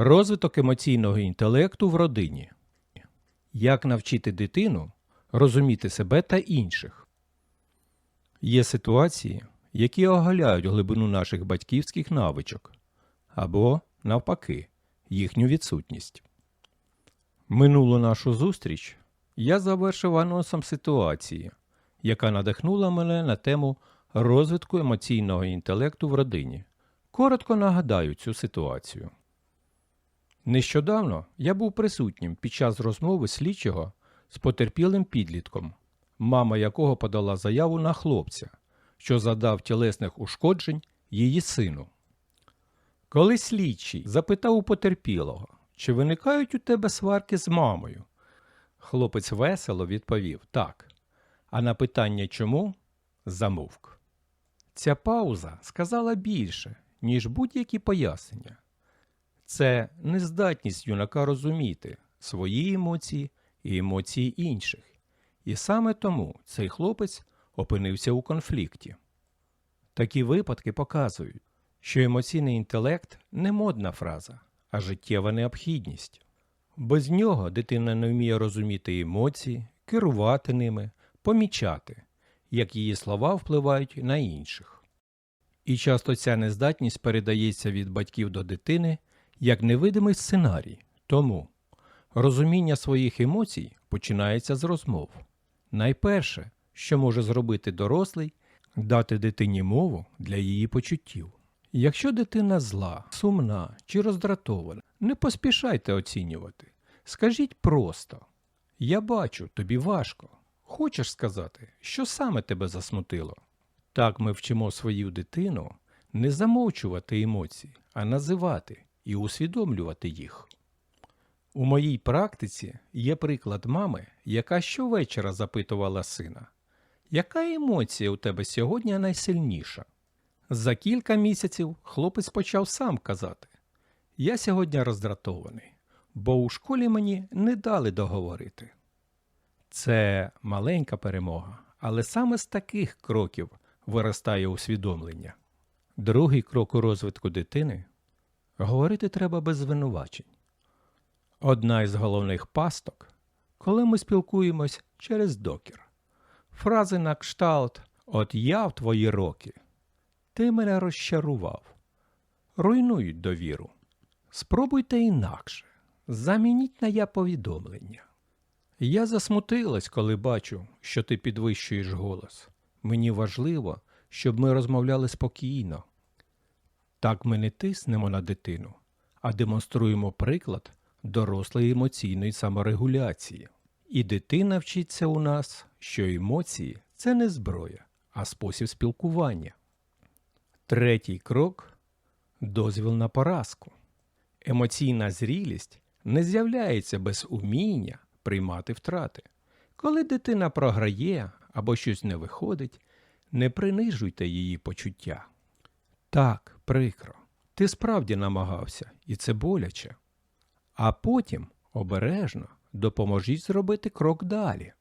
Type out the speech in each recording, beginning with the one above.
Розвиток емоційного інтелекту в родині. Як навчити дитину розуміти себе та інших. Є ситуації, які оголяють глибину наших батьківських навичок або, навпаки, їхню відсутність. Минулу нашу зустріч я завершив анонсом ситуації, яка надихнула мене на тему розвитку емоційного інтелекту в родині. Коротко нагадаю цю ситуацію. Нещодавно я був присутнім під час розмови слідчого з потерпілим підлітком, мама якого подала заяву на хлопця, що задав тілесних ушкоджень її сину. Коли слідчий запитав у потерпілого, чи виникають у тебе сварки з мамою, хлопець весело відповів так, а на питання чому замовк. Ця пауза сказала більше, ніж будь-які пояснення. Це нездатність юнака розуміти свої емоції і емоції інших. І саме тому цей хлопець опинився у конфлікті. Такі випадки показують, що емоційний інтелект не модна фраза, а життєва необхідність. Без нього дитина не вміє розуміти емоції, керувати ними, помічати, як її слова впливають на інших. І часто ця нездатність передається від батьків до дитини як невидимий сценарій. Тому розуміння своїх емоцій починається з розмов. Найперше, що може зробити дорослий, дати дитині мову для її почуттів. Якщо дитина зла, сумна чи роздратована, не поспішайте оцінювати. Скажіть просто: Я бачу, тобі важко. Хочеш сказати, що саме тебе засмутило? Так ми вчимо свою дитину не замовчувати емоції, а називати і усвідомлювати їх. У моїй практиці є приклад мами, яка щовечора запитувала сина, яка емоція у тебе сьогодні найсильніша? За кілька місяців хлопець почав сам казати: Я сьогодні роздратований, бо у школі мені не дали договорити. Це маленька перемога, але саме з таких кроків виростає усвідомлення. Другий крок у розвитку дитини говорити треба без звинувачень. Одна із головних пасток, коли ми спілкуємось через докір. Фрази на кшталт От я в твої роки. Ти мене розчарував. Руйнують довіру. Спробуйте інакше. Замініть на я повідомлення. Я засмутилась, коли бачу, що ти підвищуєш голос. Мені важливо, щоб ми розмовляли спокійно. Так ми не тиснемо на дитину, а демонструємо приклад дорослої емоційної саморегуляції. І дитина вчиться у нас, що емоції це не зброя, а спосіб спілкування. Третій крок дозвіл на поразку. Емоційна зрілість не з'являється без уміння приймати втрати. Коли дитина програє або щось не виходить, не принижуйте її почуття. Так, прикро, ти справді намагався, і це боляче. А потім обережно допоможіть зробити крок далі.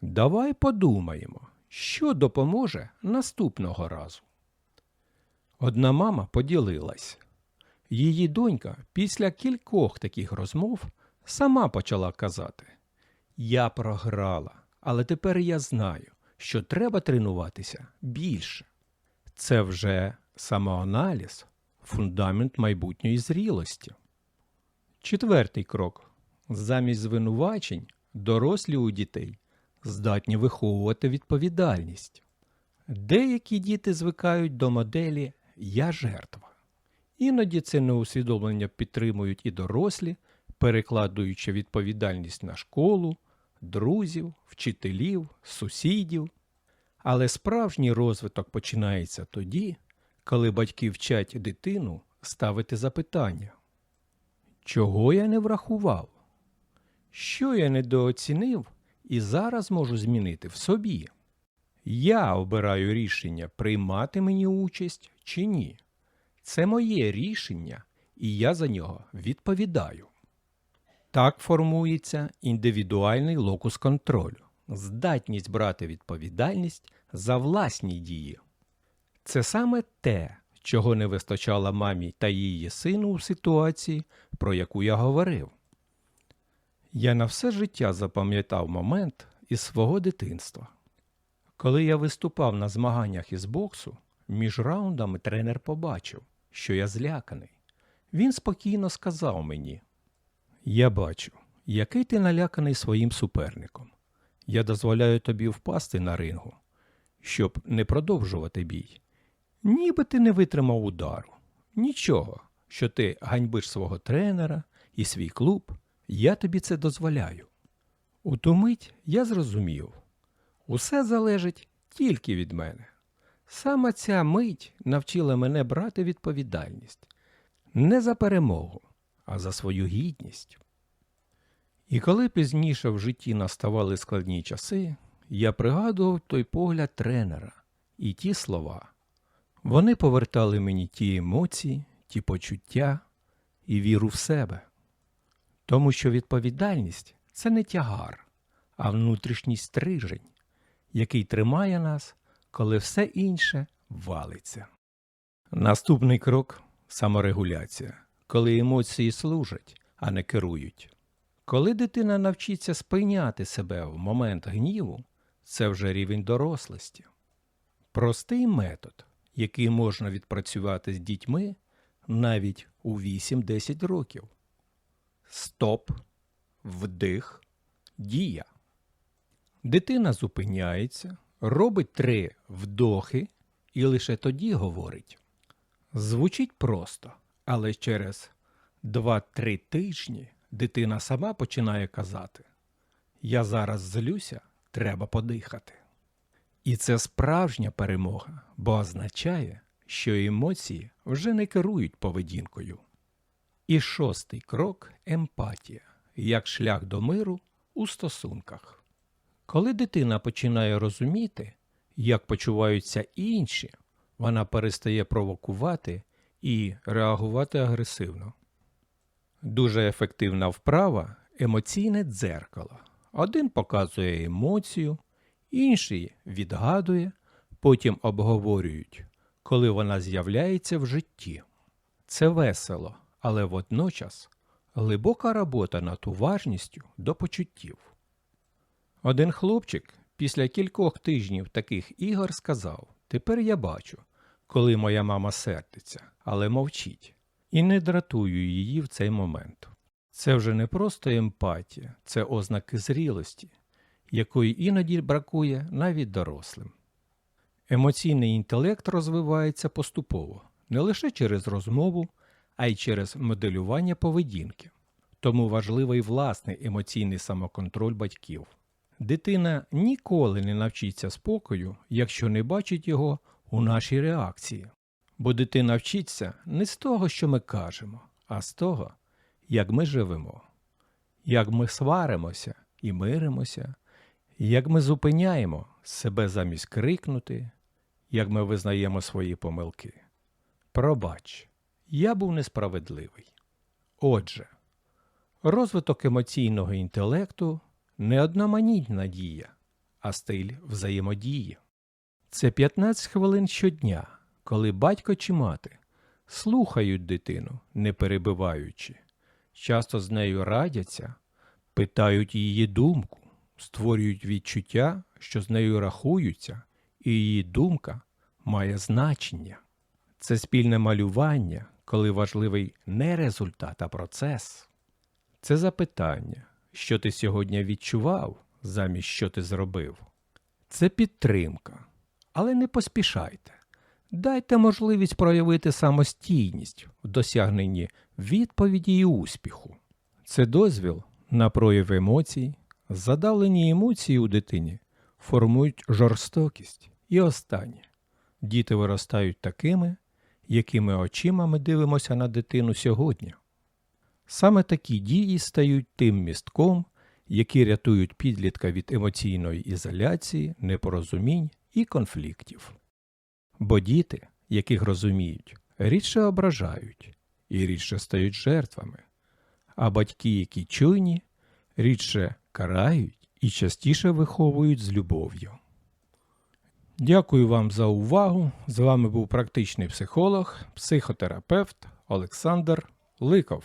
Давай подумаємо, що допоможе наступного разу. Одна мама поділилась. Її донька після кількох таких розмов сама почала казати: Я програла, але тепер я знаю, що треба тренуватися більше. Це вже самоаналіз, фундамент майбутньої зрілості. Четвертий крок. Замість звинувачень дорослі у дітей здатні виховувати відповідальність. Деякі діти звикають до моделі Я жертва. Іноді це неусвідомлення підтримують і дорослі, перекладуючи відповідальність на школу, друзів, вчителів, сусідів. Але справжній розвиток починається тоді, коли батьки вчать дитину ставити запитання. Чого я не врахував? Що я недооцінив і зараз можу змінити в собі? Я обираю рішення, приймати мені участь чи ні. Це моє рішення, і я за нього відповідаю. Так формується індивідуальний локус контролю, здатність брати відповідальність за власні дії. Це саме те, чого не вистачало мамі та її сину у ситуації, про яку я говорив. Я на все життя запам'ятав момент із свого дитинства. Коли я виступав на змаганнях із боксу, між раундами тренер побачив, що я зляканий. Він спокійно сказав мені: Я бачу, який ти наляканий своїм суперником. Я дозволяю тобі впасти на рингу, щоб не продовжувати бій. Ніби ти не витримав удару. Нічого, що ти ганьбиш свого тренера і свій клуб, я тобі це дозволяю. У ту мить я зрозумів, усе залежить тільки від мене. Саме ця мить навчила мене брати відповідальність не за перемогу, а за свою гідність. І коли пізніше в житті наставали складні часи, я пригадував той погляд тренера і ті слова. Вони повертали мені ті емоції, ті почуття і віру в себе. Тому що відповідальність це не тягар, а внутрішній стрижень, який тримає нас, коли все інше валиться. Наступний крок саморегуляція, коли емоції служать, а не керують. Коли дитина навчиться спиняти себе в момент гніву, це вже рівень дорослості. Простий метод, який можна відпрацювати з дітьми навіть у 8-10 років. Стоп, вдих, дія. Дитина зупиняється, робить три вдохи і лише тоді говорить. Звучить просто, але через 2-3 тижні дитина сама починає казати: Я зараз злюся, треба подихати. І це справжня перемога, бо означає, що емоції вже не керують поведінкою. І шостий крок емпатія як шлях до миру у стосунках. Коли дитина починає розуміти, як почуваються інші, вона перестає провокувати і реагувати агресивно. Дуже ефективна вправа емоційне дзеркало. Один показує емоцію, інший відгадує, потім обговорюють, коли вона з'являється в житті. Це весело, але водночас глибока робота над уважністю до почуттів. Один хлопчик після кількох тижнів таких ігор сказав: Тепер я бачу, коли моя мама сердиться, але мовчить, і не дратую її в цей момент. Це вже не просто емпатія, це ознаки зрілості, якої іноді бракує навіть дорослим. Емоційний інтелект розвивається поступово не лише через розмову, а й через моделювання поведінки. Тому важливий власний емоційний самоконтроль батьків. Дитина ніколи не навчиться спокою, якщо не бачить його у нашій реакції. Бо дитина вчиться не з того, що ми кажемо, а з того, як ми живемо, як ми сваримося і миримося, як ми зупиняємо себе замість крикнути, як ми визнаємо свої помилки. Пробач, я був несправедливий. Отже, розвиток емоційного інтелекту не одноманітна дія, а стиль взаємодії. Це 15 хвилин щодня, коли батько чи мати слухають дитину, не перебиваючи, часто з нею радяться, питають її думку, створюють відчуття, що з нею рахуються, і її думка має значення. Це спільне малювання, коли важливий не результат, а процес. Це запитання, що ти сьогодні відчував, замість що ти зробив. Це підтримка. Але не поспішайте. Дайте можливість проявити самостійність в досягненні відповіді і успіху. Це дозвіл на прояв емоцій, задавлені емоції у дитині формують жорстокість. І останнє діти виростають такими, якими очима ми дивимося на дитину сьогодні. Саме такі дії стають тим містком, які рятують підлітка від емоційної ізоляції, непорозумінь і конфліктів. Бо діти, яких розуміють, рідше ображають і рідше стають жертвами, а батьки, які чуйні, рідше карають і частіше виховують з любов'ю. Дякую вам за увагу. З вами був практичний психолог, психотерапевт Олександр Ликов.